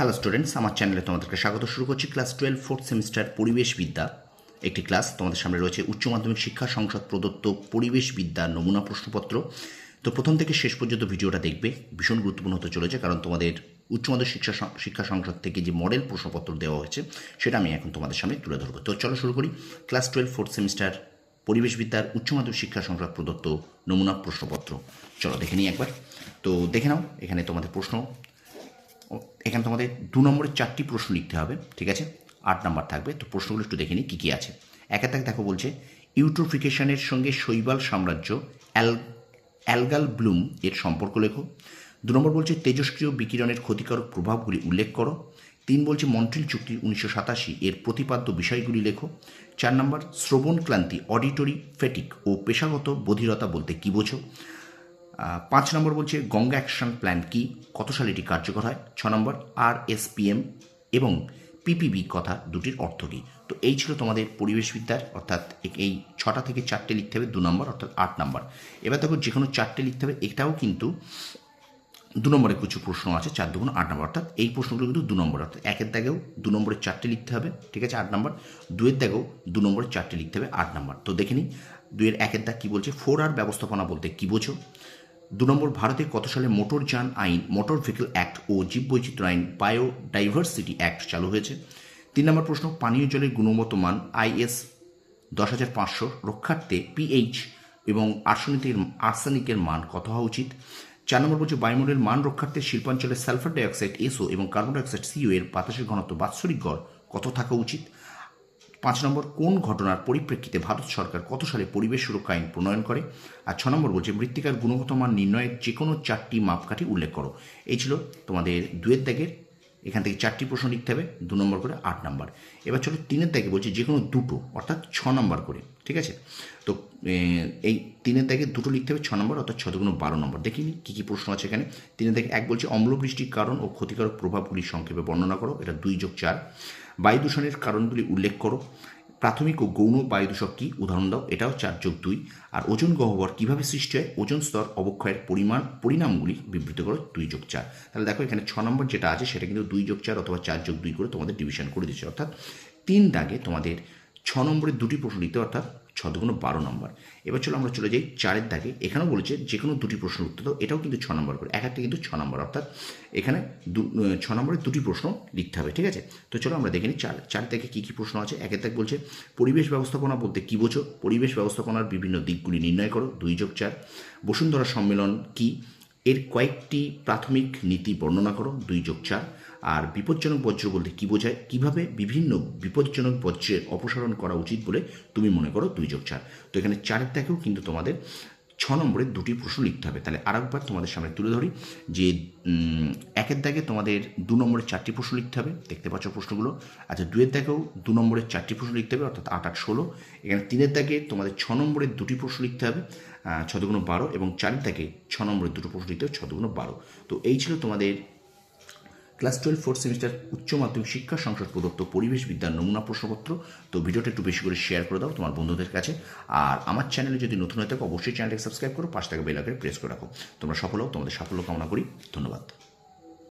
Hello students আমার চ্যানেলে তোমাদেরকে স্বাগত। শুরু করছি ক্লাস টুয়েলভ ফোর্থ সেমিস্টার পরিবেশ বিদ্যা। একটি ক্লাস তোমাদের সামনে রয়েছে উচ্চ মাধ্যমিক শিক্ষা সংসদ প্রদত্ত পরিবেশ বিদ্যা নমুনা প্রশ্নপত্র। তো প্রথম থেকে শেষ পর্যন্ত ভিডিওটা দেখবে, ভীষণ গুরুত্বপূর্ণ হতে চলেছে, কারণ তোমাদের উচ্চ মাধ্যমিক শিক্ষা শিক্ষা সংসদ থেকে যে মডেল প্রশ্নপত্র দেওয়া হয়েছে, সেটা আমি এখন তোমাদের সামনে তুলে ধরবো। তো চলো শুরু করি। ক্লাস টুয়েলভ ফোর্থ সেমিস্টার পরিবেশ বিদ্যার উচ্চ মাধ্যমিক শিক্ষা সংসদ প্রদত্ত নমুনা প্রশ্নপত্র। চলো দেখে নিই একবার। তো দেখে নাও, এখানে তোমাদের প্রশ্ন। এখানে তোমাদের দু নম্বরের চারটি প্রশ্ন লিখতে হবে, ঠিক আছে? আট নাম্বার থাকবে, তো প্রশ্নগুলো একটু দেখে নিই কী কী আছে। একে তাকে দেখো বলছে, ইউট্রোফিকেশনের সঙ্গে শৈবাল সাম্রাজ্য, অ্যাল, অ্যালগাল ব্লুম, এর সম্পর্ক লেখো। দু নম্বর বলছে তেজস্ক্রিয় বিকিরণের ক্ষতিকারক প্রভাবগুলি উল্লেখ করো। তিন বলছে, মন্ট্রিল চুক্তি উনিশশো সাতাশি, এর প্রতিপাদ্য বিষয়গুলি লেখো। চার নম্বর, শ্রবণ ক্লান্তি, অডিটরি, ফেটিক ও পেশাগত বধিরতা বলতে কী বোঝো? পাঁচ নম্বর বলছে গঙ্গা অ্যাকশন প্ল্যান কি? কত সালে এটি কার্যকর হয়? ছ নম্বর আর এসপিএম এবং পিপিবি কথা দুটির অর্থ কী? তো এই ছিল তোমাদের পরিবেশবিদ্যার অর্থাৎ এই ছটা থেকে চারটে লিখতে হবে দু নম্বর, অর্থাৎ আট নম্বর। এবার দেখো যে কোনো চারটে লিখতে হবে, এটাও কিন্তু দু নম্বরে কিছু প্রশ্ন আছে, চার দুগুণ আট নম্বর, অর্থাৎ এই প্রশ্নগুলো কিন্তু দু নম্বর, অর্থাৎ একের দাগেও দু নম্বরের চারটে লিখতে হবে, ঠিক আছে, আট নম্বর। দুয়ের দাগেও দু নম্বরের চারটে লিখতে হবে, আট নম্বর। তো দেখে নিই দুয়ের একের দাগ কী বলছে? ফোর আর ব্যবস্থাপনা বলতে কী বোঝো? দু নম্বর ভারতে কত সালে মোটর যান আইন, মোটর ভেহিকল অ্যাক্ট ও জীববৈচিত্র্য আইন বায়োডাইভার্সিটি অ্যাক্ট চালু হয়েছে? তিন নম্বর প্রশ্ন, পানীয় জলের গুণগত মান আইএস দশ হাজার পাঁচশো রক্ষার্থে পিএইচ এবং আর্সেনিকের আর্সেনিকের মান কত হওয়া উচিত? চার নম্বর বলছে, বায়ুমণ্ডলের মান রক্ষার্থে শিল্পাঞ্চলে সালফার ডাইঅক্সাইড, এসও এবং কার্বন ডাইঅক্সাইড, সিও এর বাতাসের ঘনত্ব বাৎসরিক গড় কত থাকা উচিত? পাঁচ নম্বর, কোন ঘটনার পরিপ্রেক্ষিতে ভারত সরকার কত সালে পরিবেশ সুরক্ষা আইন প্রণয়ন করে? আর ছ নম্বর বলছে, মৃত্তিকার গুণগত মান নির্ণয়ের যে কোনো চারটি মাপকাঠি উল্লেখ করো। এই ছিল তোমাদের দুয়ের দাগের এখান থেকে চারটি প্রশ্ন লিখতে হবে, দু নম্বর করে আট নম্বর। এবার চলো তিনের দাগে বলছি যে কোনো দুটো, অর্থাৎ ছ নম্বর করে, ঠিক আছে? তো এই তিনের দাগে দুটো লিখতে হবে ছ নম্বর, অর্থাৎ ছ দুগুণ বারো নম্বর। দেখিনি কী কী প্রশ্ন আছে এখানে। তিনের দাগে এক বলছে, অম্লবৃষ্টির কারণ ও ক্ষতিকারক প্রভাবগুলি সংক্ষেপে বর্ণনা করো, এটা দুই যোগ চার। বায়ু দূষণের কারণগুলি উল্লেখ করো। প্রাথমিক ও গৌণ বায়ু দূষক কী? উদাহরণ দাও। এটাও চার যোগ দুই। আর ওজন গহ্বর কীভাবে সৃষ্টি হয়? ওজন স্তর অবক্ষয়ের পরিমাণ, পরিণামগুলি বিবৃত করো দুই যোগ চার। তাহলে দেখো এখানে ছ নম্বর যেটা আছে, সেটা কিন্তু দুই যোগ চার অথবা চার যোগ দুই করে তোমাদের ডিভিশন করে দিচ্ছে অর্থাৎ তিন দাগে তোমাদের ছ নম্বরের দুটি প্রশ্ন দিতে অর্থাৎ ছ দুগুণ বারো নম্বর। এবার চলো আমরা চলে যাই চারের দাগে। এখানেও বলেছে যে কোনো দুটি প্রশ্ন উত্তর দাও, এটাও কিন্তু ছ নম্বর করে। এক একটা কিন্তু ছ নম্বর, অর্থাৎ এখানে দু- ছ নম্বরের দুটি প্রশ্ন লিখতে হবে, ঠিক আছে? তো চলো আমরা দেখে নিই চার চার থেকে কী কী প্রশ্ন আছে। একের দাগ বলছে, পরিবেশ ব্যবস্থাপনা বলতে কী বোঝো? পরিবেশ ব্যবস্থাপনার বিভিন্ন দিকগুলি নির্ণয় করো, দুই যোগ চার। বসুন্ধরা সম্মেলন কী? এর কয়েকটি প্রাথমিক নীতি বর্ণনা করো, দুই যোগ চার। আর বিপজ্জনক বজ্র বলতে কী বোঝায়? কীভাবে বিভিন্ন বিপজ্জনক বজ্রের অপসারণ করা উচিত বলে তুমি মনে করো? দুই যোগ চার। তো এখানে চারের দাগেও কিন্তু তোমাদের ছ নম্বরের দুটি প্রশ্ন লিখতে হবে। তাহলে আরেকবার তোমাদের সামনে তুলে ধরি যে একের দাগে তোমাদের দু নম্বরের চারটি প্রশ্ন লিখতে হবে। দেখতে পাচ্ছ প্রশ্নগুলো। আচ্ছা দুয়ের দাগেও দু নম্বরের চারটি প্রশ্ন লিখতে হবে অর্থাৎ আট আট ষোলো। এখানে তিনের দাগে তোমাদের ছ নম্বরের দুটি প্রশ্ন লিখতে হবে আহ, ছ দুগুণ বারো। এবং চারের দাগে ছ নম্বরের দুটো প্রশ্ন লিখতে হবে ছ দুগুণ বারো। তো এই ছিল তোমাদের ক্লাস টুয়েলভ ফোর্থ সেমিস্টার উচ্চ মাধ্যমিক শিক্ষা সংসদ প্রদত্ত পরিবেশ বিদ্যার নমুনা প্রশ্নপত্র। তো ভিডিওটা একটু বেশি করে শেয়ার করে দাও তোমার বন্ধুদের কাছে। আর আমার চ্যানেলে যদি নতুন হয়ে থাকো, অবশ্যই চ্যানেলটাকে সাবস্ক্রাইব করো পাঁচ টাকা বেলাকে প্রেস করে রাখো। তোমরা সফল হও, তোমাদের সাফল্য কামনা করি। ধন্যবাদ।